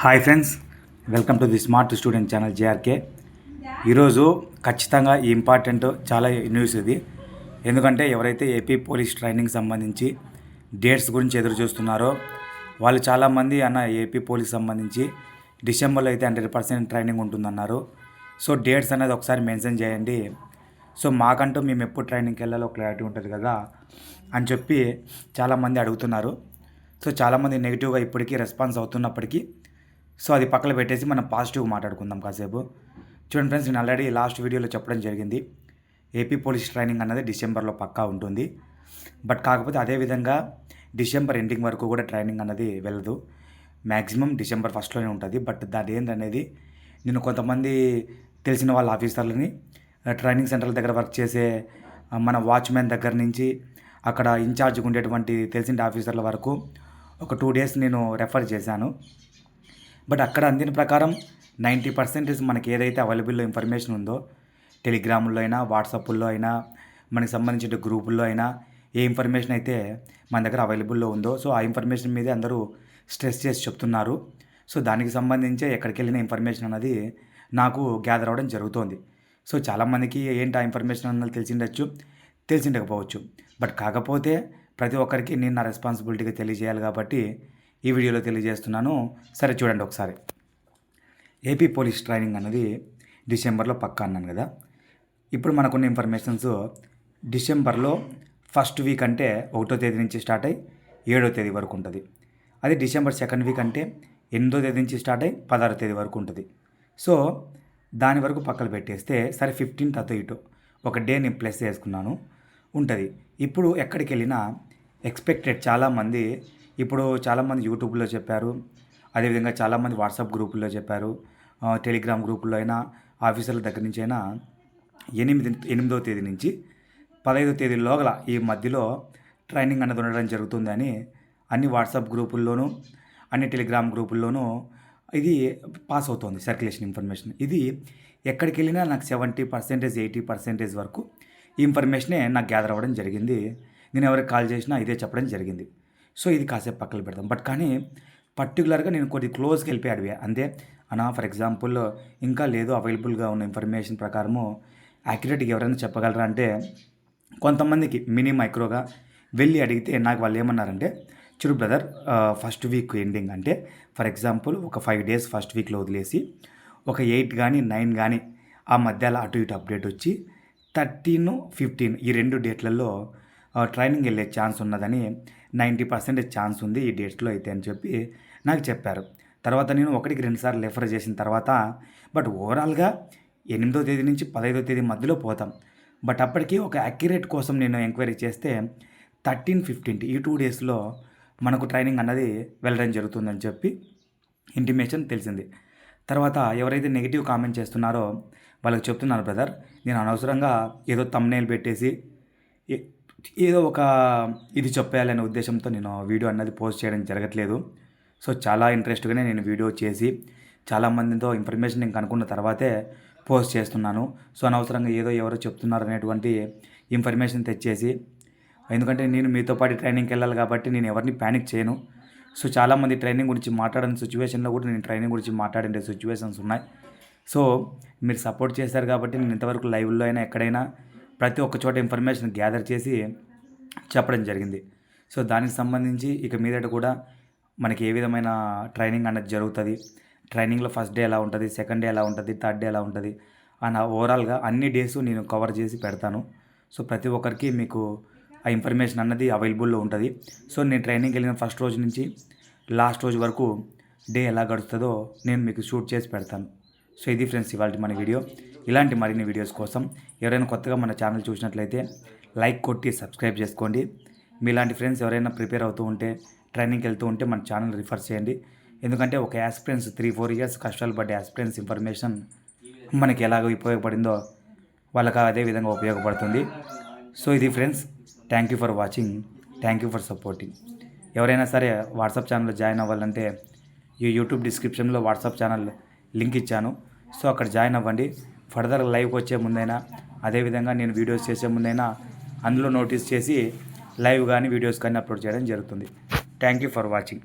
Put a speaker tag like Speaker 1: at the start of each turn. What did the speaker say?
Speaker 1: Hi friends welcome to the smart student channel JRK ఈరోజు ఖచ్చితంగా ఈ ఇంపార్టెంట్ చాలా న్యూస్ ఇది. ఎందుకంటే ఎవరైతే ఏపీ పోలీస్ ట్రైనింగ్ సంబంధించి డేట్స్ గురించి ఎదురు చూస్తున్నారో వాళ్ళు చాలామంది అన్న ఏపీ పోలీస్ సంబంధించి డిసెంబర్లో అయితే హండ్రెడ్ పర్సెంట్ ట్రైనింగ్ ఉంటుందన్నారు. సో డేట్స్ అనేది ఒకసారి మెన్షన్ చేయండి. సో మాకంటూ మేము ఎప్పుడు ట్రైనింగ్కి వెళ్ళాలో క్లారిటీ ఉంటుంది కదా అని చెప్పి చాలామంది అడుగుతున్నారు. సో చాలామంది నెగిటివ్గా ఇప్పటికీ రెస్పాన్స్ అవుతున్నప్పటికీ సో అది పక్కన పెట్టేసి మనం పాజిటివ్ మాట్లాడుకుందాం కాసేపు. చూడండి ఫ్రెండ్స్ నేను ఆల్రెడీ లాస్ట్ వీడియోలో చెప్పడం జరిగింది. ఏపీ పోలీస్ ట్రైనింగ్ అన్నది డిసెంబర్లో పక్కా ఉంటుంది. బట్ కాకపోతే అదేవిధంగా డిసెంబర్ ఎండింగ్ వరకు కూడా ట్రైనింగ్ అన్నది వెళ్ళదు. మ్యాక్సిమం డిసెంబర్ ఫస్ట్లోనే ఉంటుంది. బట్ దాని ఏంటనేది నేను కొంతమంది తెలిసిన వాళ్ళ ఆఫీసర్లని ట్రైనింగ్ సెంటర్ల దగ్గర వర్క్ చేసే మన వాచ్మెన్ దగ్గర నుంచి అక్కడ ఇన్ఛార్జ్గా ఉండేటువంటి తెలిసిన ఆఫీసర్ల వరకు ఒక టూ డేస్ నేను రెఫర్ చేశాను. బట్ అక్కడ అందిన ప్రకారం నైంటీ పర్సెంటేజ్ మనకి ఏదైతే అవైలబుల్లో ఇన్ఫర్మేషన్ ఉందో టెలిగ్రాముల్లో అయినా వాట్సాప్ల్లో అయినా మనకి సంబంధించిన గ్రూపుల్లో అయినా ఏ ఇన్ఫర్మేషన్ అయితే మన దగ్గర అవైలబుల్లో ఉందో సో ఆ ఇన్ఫర్మేషన్ మీదే అందరూ స్ట్రెస్ చేసి చెప్తున్నారు. సో దానికి సంబంధించే ఎక్కడికి వెళ్ళిన ఇన్ఫర్మేషన్ అన్నది నాకు గ్యాదర్ అవ్వడం జరుగుతోంది. సో చాలామందికి ఏంటి ఆ ఇన్ఫర్మేషన్ అన్నది తెలిసిండొచ్చు తెలిసిండకపోవచ్చు. బట్ కాకపోతే ప్రతి ఒక్కరికి నేను నా రెస్పాన్సిబిలిటీగా తెలియజేయాలి కాబట్టి ఈ వీడియోలో తెలియజేస్తున్నాను. సరే చూడండి ఒకసారి. ఏపీ పోలీస్ ట్రైనింగ్ అన్నది డిసెంబర్లో పక్కా అన్నాను కదా. ఇప్పుడు మనకున్న ఇన్ఫర్మేషన్స్ డిసెంబర్లో ఫస్ట్ వీక్ అంటే ఒకటో తేదీ నుంచి స్టార్ట్ అయ్యి ఏడో తేదీ వరకు ఉంటుంది. అదే డిసెంబర్ సెకండ్ వీక్ అంటే ఎనిమిదో తేదీ నుంచి స్టార్ట్ అయ్యి పదహారో తేదీ వరకు ఉంటుంది. సో దాని వరకు పక్కన పెట్టేస్తే సరే ఫిఫ్టీన్త్ అతో ఇటు ఒక డే నేను ప్లస్ చేసుకున్నాను. ఉంటుంది. ఇప్పుడు ఎక్కడికి వెళ్ళినా ఎక్స్పెక్టెడ్ చాలామంది ఇప్పుడు చాలామంది యూట్యూబ్లో చెప్పారు అదేవిధంగా చాలామంది వాట్సాప్ గ్రూపుల్లో చెప్పారు టెలిగ్రామ్ గ్రూపుల్లో అయినా ఆఫీసర్ల దగ్గర నుంచి అయినా ఎనిమిది ఎనిమిదో తేదీ నుంచి పదహైదో తేదీ లోగల ఈ మధ్యలో ట్రైనింగ్ అన్నది ఉండడం జరుగుతుందని అన్ని వాట్సాప్ గ్రూపుల్లోనూ అన్ని టెలిగ్రామ్ గ్రూపుల్లోనూ ఇది పాస్ అవుతుంది సర్క్యులేషన్ ఇన్ఫర్మేషన్. ఇది ఎక్కడికి వెళ్ళినా నాకు సెవెంటీ పర్సెంటేజ్ ఎయిటీ పర్సెంటేజ్ వరకు ఈ ఇన్ఫర్మేషనే నాకు గ్యాదర్ అవ్వడం జరిగింది. నేను ఎవరికి కాల్ చేసినా ఇదే చెప్పడం జరిగింది. సో ఇది కాసేపు పక్కన పెడతాం బట్ కానీ పర్టికులర్గా నేను కొద్ది క్లోజ్కి వెళ్ళిపోయి అడిగా. అంతే అనా ఫర్ ఎగ్జాంపుల్ ఇంకా లేదు అవైలబుల్గా ఉన్న ఇన్ఫర్మేషన్ ప్రకారము యాక్యురేట్గా ఎవరైనా చెప్పగలరా? అంటే కొంతమందికి మినీ మైక్రోగా వెళ్ళి అడిగితే నాకు వాళ్ళు ఏమన్నారంటే చూడు బ్రదర్ ఫస్ట్ వీక్ ఎండింగ్ అంటే ఫర్ ఎగ్జాంపుల్ ఒక ఫైవ్ డేస్ ఫస్ట్ వీక్లో వదిలేసి ఒక ఎయిట్ కానీ నైన్ కానీ ఆ మధ్యలో అటు ఇటు అప్డేట్ వచ్చి థర్టీన్ ఫిఫ్టీన్ ఈ రెండు డేట్లలో ట్రైనింగ్ వెళ్ళే ఛాన్స్ ఉన్నదని నైంటీ పర్సెంటేజ్ ఛాన్స్ ఉంది ఈ డేట్స్లో అయితే అని చెప్పి నాకు చెప్పారు. తర్వాత నేను ఒకటికి రెండుసార్లు రెఫర్ చేసిన తర్వాత బట్ ఓవరాల్గా ఎనిమిదో తేదీ నుంచి పదహైదో తేదీ మధ్యలో పోతాం. బట్ అప్పటికి ఒక అక్యురేట్ కోసం నేను ఎంక్వైరీ చేస్తే థర్టీన్ ఫిఫ్టీన్ ఈ టూ డేస్లో మనకు ట్రైనింగ్ అన్నది వెళ్ళడం జరుగుతుందని చెప్పి ఇంటిమేషన్ తెలిసింది. తర్వాత ఎవరైతే నెగిటివ్ కామెంట్ చేస్తున్నారో వాళ్ళకి చెప్తున్నాను బ్రదర్ నేను అనవసరంగా ఏదో తమ్నేల్ పెట్టేసి ఏదో ఒక ఇది చెప్పేయాలనే ఉద్దేశంతో నేను వీడియో అన్నది పోస్ట్ చేయడం జరగట్లేదు. సో చాలా ఇంట్రెస్ట్గానే నేను వీడియో చేసి చాలామందితో ఇన్ఫర్మేషన్ నేను కనుక్కున్న తర్వాతే పోస్ట్ చేస్తున్నాను. సో అనవసరంగా ఏదో ఎవరో చెప్తున్నారు అనేటువంటి ఇన్ఫర్మేషన్ తెచ్చేసి ఎందుకంటే నేను మీతో పాటు ట్రైనింగ్కి వెళ్ళాలి కాబట్టి నేను ఎవరిని ప్యానిక్ చేయను. సో చాలామంది ట్రైనింగ్ గురించి మాట్లాడిన సిచ్యువేషన్లో కూడా నేను ట్రైనింగ్ గురించి మాట్లాడే సిచ్యువేషన్స్ ఉన్నాయి. సో మీరు సపోర్ట్ చేశారు కాబట్టి నేను ఇంతవరకు లైవ్లో అయినా ఎక్కడైనా ప్రతి ఒక్క చోట ఇన్ఫర్మేషన్ గ్యాదర్ చేసి చెప్పడం జరిగింది. సో దానికి సంబంధించి ఇక మీదట కూడా మనకి ఏ విధమైన ట్రైనింగ్ అన్నది జరుగుతుంది. ట్రైనింగ్లో ఫస్ట్ డే ఎలా ఉంటుంది? సెకండ్ డే ఎలా ఉంటుంది? థర్డ్ డే ఎలా ఉంటుంది? అండ్ ఓవరాల్గా అన్ని డేస్ నేను కవర్ చేసి పెడతాను. సో ప్రతి ఒక్కరికి మీకు ఆ ఇన్ఫర్మేషన్ అన్నది అవైలబుల్లో ఉంటుంది. సో నేను ట్రైనింగ్కి వెళ్ళిన ఫస్ట్ రోజు నుంచి లాస్ట్ రోజు వరకు డే ఎలా గడుస్తుందో నేను మీకు షూట్ చేసి పెడతాను. సో ఇది ఫ్రెండ్స్ ఇవాళ మన వీడియో. ఇలాంటి మరిన్ని వీడియోస్ కోసం ఎవరైనా కొత్తగా మన ఛానల్ చూసినట్లయితే లైక్ కొట్టి సబ్స్క్రైబ్ చేసుకోండి. మీలాంటి ఫ్రెండ్స్ ఎవరైనా ప్రిపేర్ అవుతూ ఉంటే ట్రైనింగ్కి వెళ్తూ ఉంటే మన ఛానల్ రిఫర్ చేయండి. ఎందుకంటే ఒక యాస్పిరెన్స్ త్రీ ఫోర్ ఇయర్స్ కష్టాలు పడ్డ యాస్పిరెన్స్ ఇన్ఫర్మేషన్ మనకి ఎలాగ ఉపయోగపడిందో వాళ్ళకి అదే విధంగా ఉపయోగపడుతుంది. సో ఇది friends thank you for watching thank you for supporting ఎవరైనా సరే వాట్సాప్ ఛానల్లో జాయిన్ అవ్వాలంటే ఈ యూట్యూబ్ డిస్క్రిప్షన్లో వాట్సాప్ ఛానల్ లింక్ ఇచ్చాను. సో అక్కడ జాయిన్ అవ్వండి. ఫర్దర్ లైవ్కి వచ్చే ముందైనా అదేవిధంగా నేను వీడియోస్ చేసే ముందైనా అందులో నోటీస్ చేసి లైవ్ కానీ వీడియోస్ కానీ అప్లోడ్ చేయడం జరుగుతుంది. Thank you for watching.